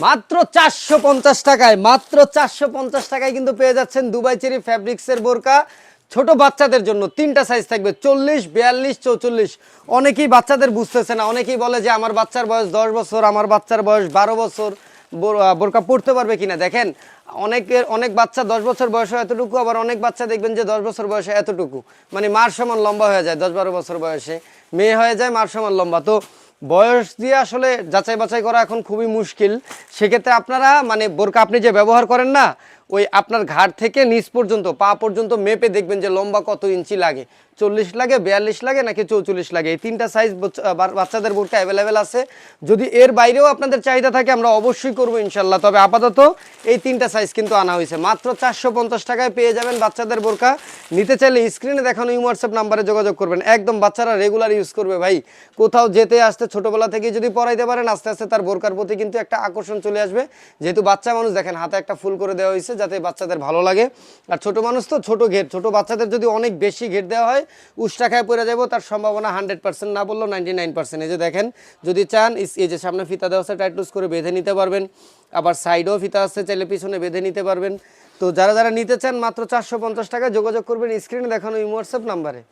মাত্র চারশো পঞ্চাশ টাকায়, মাত্র চারশো পঞ্চাশ টাকায় কিন্তু পেয়ে যাচ্ছেন দুবাই চেরি ফ্যাব্রিক্সের বোরকা। ছোট বাচ্চাদের জন্য তিনটা সাইজ থাকবে, চল্লিশ, বিয়াল্লিশ, চৌচল্লিশ। অনেকেই বাচ্চাদের বুঝতেছে না, অনেকেই বলে যে আমার বাচ্চার বয়স দশ বছর, আমার বাচ্চার বয়স বারো বছর, বোর- বোরকা পড়তে পারবে কিনা? দেখেন, অনেকের, অনেক বাচ্চা দশ বছর বয়সে এতটুকু, আবার অনেক বাচ্চা দেখবেন যে দশ বছর বয়সে এতটুকু। মানে মার সমান লম্বা হয়ে যায় দশ বারো বছর বয়সে। মেয়ে হয়ে যায় মার সমান লম্বা। তো বয়স দিয়ে আসলে যাচাই বাছাই করা এখন খুবই মুশকিল। সেক্ষেত্রে আপনারা মানে বোরকা আপনি যে ব্যবহার করেন না, ওই আপনার ঘাট থেকে নিচ পর্যন্ত, পা পর্যন্ত মেপে দেখবেন যে লম্বা কত ইঞ্চি লাগে। চল্লিশ লাগে, বিয়াল্লিশ লাগে নাকি চৌচল্লিশ লাগে? এই তিনটা সাইজ বাচ্চাদের বোরকা অ্যাভেলেবেল আছে। যদি এর বাইরেও আপনাদের চাহিদা থাকে, আমরা অবশ্যই করব ইনশাল্লাহ। তবে আপাতত এই তিনটা সাইজ কিন্তু আনা হয়েছে। মাত্র চারশো পঞ্চাশ টাকায় পেয়ে যাবেন বাচ্চাদের বোরকা। নিতে চাইলে স্ক্রিনে দেখানো এই হোয়াটসঅ্যাপ নাম্বারে যোগাযোগ করবেন। একদম বাচ্চারা রেগুলার ইউজ করবে ভাই। কোথাও যেতে, আসতে, ছোটবেলা থেকে যদি পড়াইতে পারেন, আস্তে আস্তে তার বোরকার প্রতি কিন্তু একটা আকর্ষণ চলে আসবে। যেহেতু বাচ্চা মানুষ, দেখেন, হাতে একটা ফুল করে দেওয়া হয়েছে যাতে বাচ্চাদের ভালো লাগে। আর ছোট মানুষ তো ছোট ঘের। ছোট বাচ্চাদের যদি অনেক বেশি ঘের দেওয়া হয় উষ্টা খায় পড়ে যাব, তার সম্ভাবনা হান্ড্রেড পার্সেন্ট না বললেও নাইনটি নাইন পার্সেন্ট এই যে দেখেন, যদি চান এই যে সামনে ফিতা দেওয়া আছে টাইট লুজ করে বেঁধে নিতে পারবেন। আবার সাইডেও ফিতা আছে, চাইলে পিছনে বেঁধে নিতে পারবেন। তো যারা যারা নিতে চান, মাত্র চারশো পঞ্চাশ টাকা যোগাযোগ করবেন স্ক্রিনে দেখানো এই হোয়াটসঅ্যাপ নাম্বারে